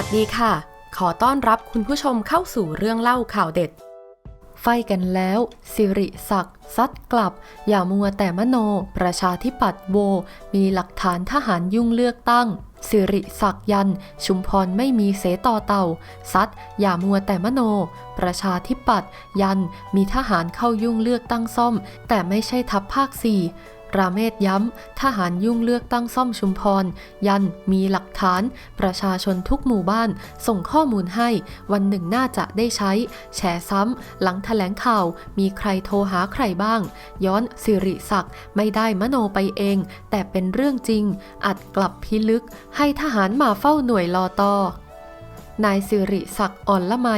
วัสดีค่ะ ขอต้อนรับคุณผู้ชมเข้าสู่เรื่องเล่าข่าวเด็ด ไฟกันแล้ว สิริศักดิ์ซัดกลับ อย่ามัวแต่มโน ประชาธิปัตย์โว มีหลักฐานทหารยุ่งเลือกตั้ง สิริศักดิ์ยัน ชุมพรไม่มีเสต่อเต่า ซัด อย่ามัวแต่มโน ประชาธิปัตย์ยัน มีทหารเข้ายุ่งเลือกตั้งซ่อม แต่ไม่ใช่ทัพภาคสี่ ราเมศย้ำทหารยุ่งเลือกตั้งซ่อมชุมพร ยันมีหลักฐาน ประชาชนทุกหมู่บ้าน ส่งข้อมูลให้ วันหนึ่งน่าจะได้ใช้ แฉซ้ำ หลังแถลงข่าว มีใครโทรหาใครบ้าง ย้อนสิริศักดิ์ไม่ได้มโนไปเอง แต่เป็นเรื่องจริง อัดกลับพิลึก ให้ทหารมาเฝ้าหน่วยรอตอ นายสิริศักดิ์อ่อนละไม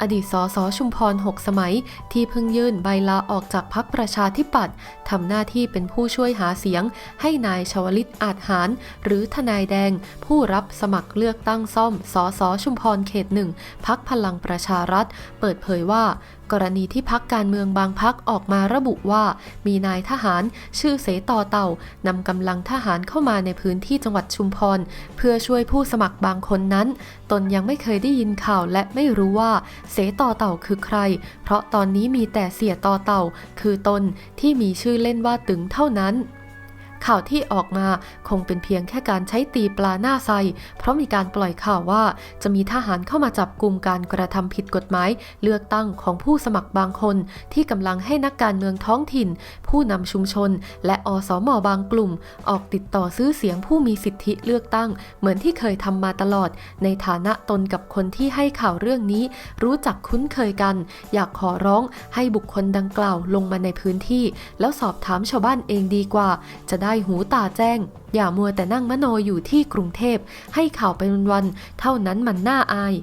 อดีตสสชุมพร 6 สมัย ที่เพิ่งยื่นใบลาออกจากพักประชาธิปัตย์ทำหน้าที่เป็นผู้ช่วยหาเสียง ให้นายชวลิตอาจหาร หรือทนายแดง ผู้รับสมัครเลือกตั้งซ่อมสสชุมพรเขตหนึ่งพักพลังประชารัฐ เปิดเผยว่า กรณีที่พักการเมืองบางพักออกมาระบุว่า มีนายทหารชื่อเสต่อเต่านำกำลังทหารเข้ามาในพื้นที่จังหวัดชุมพร เพื่อช่วยผู้สมัครบางคนนั้น ตนยังไม่เคยได้ยินข่าวและไม่รู้ว่า เสต่อเต่าคือใคร เพราะตอนนี้มีแต่เสียต่อเต่า คือตนที่มีชื่อเล่นว่าตึงเท่านั้น ข่าวที่ออกมาคงเป็นเพียงแค่การใช้ตีปลาหน้าไซ เพราะมีการปล่อยข่าวว่าจะมีทหารเข้ามาจับกลุ่มการกระทำผิดกฎหมาย เลือกตั้งของผู้สมัครบางคน ที่กำลังให้นักการเมืองท้องถิ่น ผู้นำชุมชน และอสมบางกลุ่ม ออกติดต่อซื้อเสียงผู้มีสิทธิเลือกตั้ง เหมือนที่เคยทำมาตลอด ในฐานะตนกับคนที่ให้ข่าวเรื่องนี้ รู้จักคุ้นเคยกัน อยากขอร้องให้บุคคลดังกล่าวลงมาในพื้นที่ แล้วสอบถามชาวบ้านเองดีกว่าจะได้หูตาแจ้ง อย่ามัวแต่นั่งมโนอยู่ที่กรุงเทพ ให้ข่าวเป็นวันๆเท่านั้นมันน่าอาย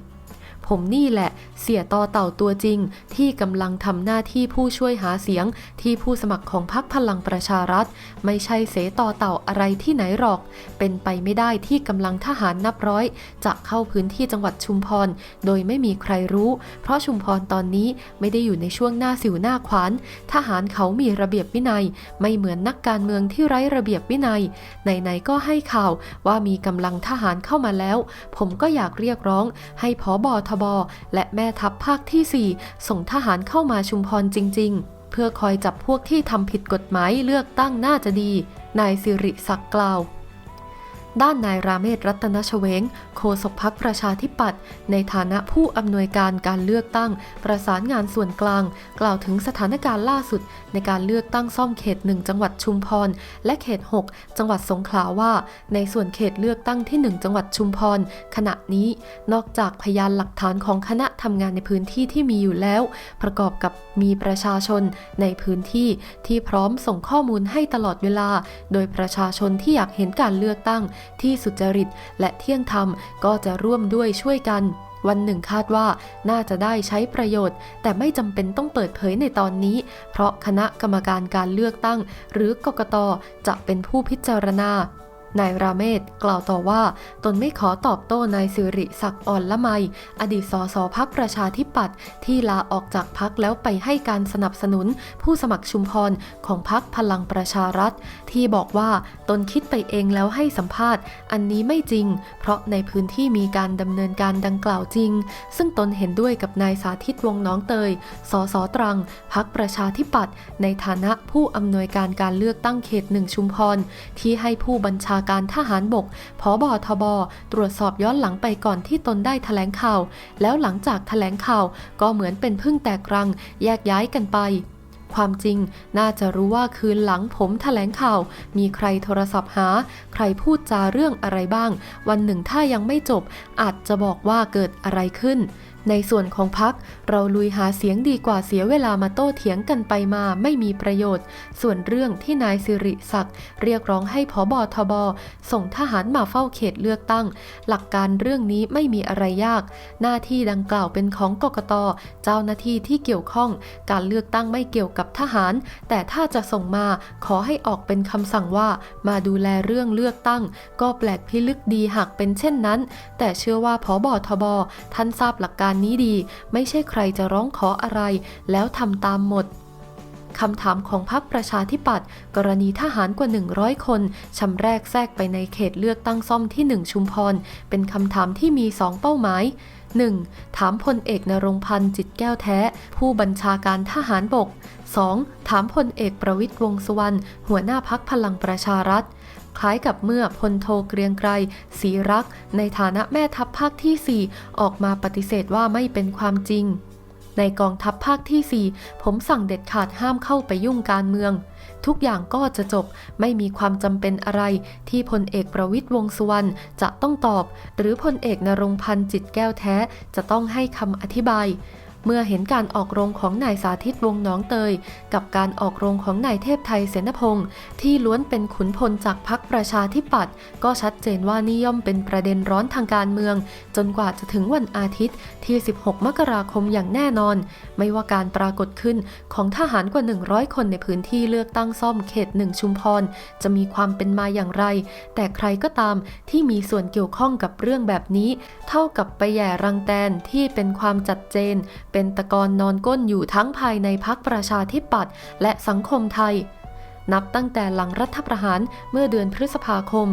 ผมนี่แหละ เสียต่อเต่าตัวจริง ที่กำลังทำหน้าที่ผู้ช่วยหาเสียง ที่ผู้สมัครของพรรคพลังประชารัฐ ไม่ใช่เสต่อเต่าอะไรที่ไหนหรอก เป็นไปไม่ได้ที่กำลังทหารนับร้อย จะเข้าพื้นที่จังหวัดชุมพร โดยไม่มีใครรู้ เพราะชุมพรตอนนี้ไม่ได้อยู่ในช่วงหน้าสิวหน้าขวาน ทหารเขามีระเบียบวินัย ไม่เหมือนนักการเมืองที่ไร้ระเบียบวินัยไหนๆก็ให้ข่าวว่ามีกำลังทหารเข้ามาแล้ว ผมก็อยากเรียกร้อง ให้ผอบอทบและแม่ทัพภาคที่ 4 ส่งทหารเข้ามาชุมพรจริง ๆ เพื่อคอยจับพวกที่ทำผิดกฎหมายเลือกตั้งน่าจะดี นายสิริศักดิ์กล่าว ด้านนายราเมศรัตนชเวงโฆษกพักประชาธิปัตย์ในฐานะผู้อำนวยการการเลือกตั้ง ประสานงานส่วนกลาง กล่าวถึงสถานการณ์ล่าสุด ในการเลือกตั้งซ่อมเขต1จังหวัดชุมพร และเขต 6 จังหวัดสงขลาว่า ในส่วนเขตเลือกตั้งที่ 1 จังหวัดชุมพร ขณะนี้นอกจากพยานหลักฐานของคณะทำงานในพื้นที่ที่มีอยู่แล้ว ประกอบกับมีประชาชนในพื้นที่ที่พร้อมส่งข้อมูลให้ตลอดเวลา โดยประชาชนที่อยากเห็นการเลือกตั้งที่สุจริตและเที่ยงธรรมก็จะร่วมด้วยช่วยกัน วันหนึ่งคาดว่าน่าจะได้ใช้ประโยชน์ แต่ไม่จำเป็นต้องเปิดเผยในตอนนี้ เพราะคณะกรรมการการเลือกตั้ง หรือกกตจะเป็นผู้พิจารณา นายราเมศกล่าวต่อว่า ตนไม่ขอตอบโต้นายสิริศักดิ์อ่อนละไม อดีตสสพักประชาธิปัตย์ที่ลาออกจากพักแล้วไปให้การสนับสนุน ผู้สมัครชุมพรของพักพลังประชารัฐ ที่บอกว่าตนคิดไปเองแล้วให้สัมภาษณ์ อันนี้ไม่จริง เพราะในพื้นที่มีการดำเนินการดังกล่าวจริง ซึ่งตนเห็นด้วยกับนายสาธิตวงน้องเตย สสตรัง พักประชาธิปัตย์ในฐานะผู้อำนวยการการเลือกตั้งเขตหนึ่งชุมพรที่ให้ผู้บัญชาการทหารบกผอบอทบ ตรวจสอบย้อนหลังไปก่อนที่ตนได้แถลงข่าว แล้วหลังจากแถลงข่าวก็เหมือนเป็นพึ่งแตกรัง แยกย้ายกันไป ความจริงน่าจะรู้ว่าคืนหลังผมแถลงข่าว มีใครโทรศัพท์หา ใครพูดจาเรื่องอะไรบ้าง วันหนึ่งถ้ายังไม่จบ อาจจะบอกว่าเกิดอะไรขึ้น ในส่วนของพักเราลุยหาเสียงดีกว่าเสียเวลามาโต้เถียงกันไปมาไม่มีประโยชน์ ส่วนเรื่องที่นายสิริศักดิ์เรียกร้องให้ผอบอทบส่งทหารมาเฝ้าเขตเลือกตั้ง หลักการเรื่องนี้ไม่มีอะไรยาก หน้าที่ดังกล่าวเป็นของกกตเจ้าหน้าที่ที่เกี่ยวข้อง การเลือกตั้งไม่เกี่ยวกับทหาร แต่ถ้าจะส่งมาขอให้ออกเป็นคำสั่งว่า มาดูแลเรื่องเลือกตั้ง ก็แปลกพิลึกดีหากเป็นเช่นนั้น แต่เชื่อว่าผอบอทบท่านทราบหลักการนี้ดี ไม่ใช่ใครจะร้องขออะไร แล้วทำตามหมดคำถามของพรรคประชาธิปัตย์กรณีทหารกว่า 100 คนชำแรกแทรกไปในเขตเลือกตั้งซ่อมที่ 1 ชุมพร เป็นคำถามที่มี 2 เป้าหมาย 1. ถามพลเอกนรงพันธ์จิตแก้วแท้ ผู้บัญชาการทหารบก 2. ถามพลเอกประวิตยวงษ์สุวรรณหัวหน้าพักพลังประชารัฐ คล้ายกับเมื่อพลโทเกรียงไกรศรีรักษ์ในฐานะแม่ทัพภาคที่ 4 ออกมาปฏิเสธว่าไม่เป็นความจริง ในกองทัพภาคที่ 4 ผมสั่งเด็ดขาดห้ามเข้าไปยุ่งการเมือง ทุกอย่างก็จะจบไม่มีความจำเป็นอะไร ที่พลเอกประวิตยวงสุวรรณจะต้องตอบ หรือพลเอกนรงพันธ์จิตแก้วแท้จะต้องให้คำอธิบาย เมื่อเห็นการออกโรงของนายสาธิตวงน้องเตย กับการออกโรงของนายเทพไทยเสนพงศ์ที่ล้วนเป็นขุนพลจากพรรคประชาธิปัตย์ก็ชัดเจนว่านี่ย่อมเป็นประเด็นร้อนทางการเมือง จนกว่าจะถึงวันอาทิตย์ที่ 16 มกราคมอย่างแน่นอน ไม่ว่าการปรากฏขึ้นของทหารกว่า 100 คนในพื้นที่เลือกตั้งซ่อมเขตหนึ่งชุมพร จะมีความเป็นมาอย่างไร แต่ใครก็ตามที่มีส่วนเกี่ยวข้องกับเรื่องแบบนี้ เท่ากับไปแย่รังแตนที่เป็นความจัดเจนเป็นตะกอนนอนก้นอยู่ทั้งภายในพักประชาธิปัตย์และสังคมไทย นับตั้งแต่หลังรัฐประหารเมื่อเดือนพฤษภาคม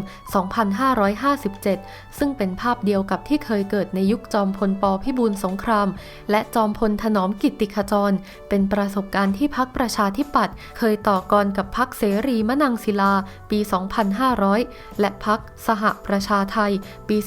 2557 ซึ่งเป็นภาพเดียวกับที่เคยเกิดในยุคจอมพลปพิบูลสงคราม และจอมพลถนอมกิตติขจร เป็นประสบการณ์ที่พักประชาธิปัตย์เคยต่อกรกับพักเสรีมนังศิลาปี 2500 และพักสหประชาไทยปี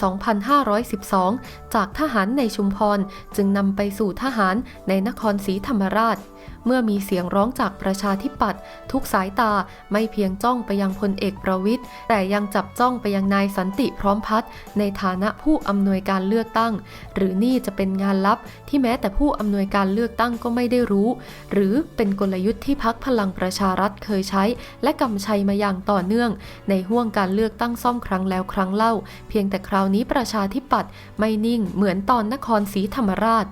2512 จากทหารในชุมพรจึงนำไปสู่ทหารในนครศรีธรรมราช เมื่อมีเสียงร้องจากประชาธิปัตย์ทุกสายตาไม่เพียงจ้องไปยังพลเอกประวิทย์แต่ยังจับจ้องไปยังนายสันติพร้อมพัฒน์ในฐานะผู้อำนวยการเลือกตั้ง หรือนี่จะเป็นงานลับที่แม้แต่ผู้อำนวยการเลือกตั้งก็ไม่ได้รู้ หรือเป็นกลยุทธ์ที่พักพลังประชารัฐเคยใช้ และกำชัยมาอย่างต่อเนื่อง ในห่วงการเลือกตั้งซ่อมครั้งแล้วครั้งเล่า เพียงแต่คราวนี้ประชาธิปัตย์ไม่นิ่งเหมือนตอนนครศรีธรรมราช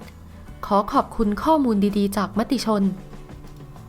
ขอขอบคุณข้อมูลดีๆ จากมติชน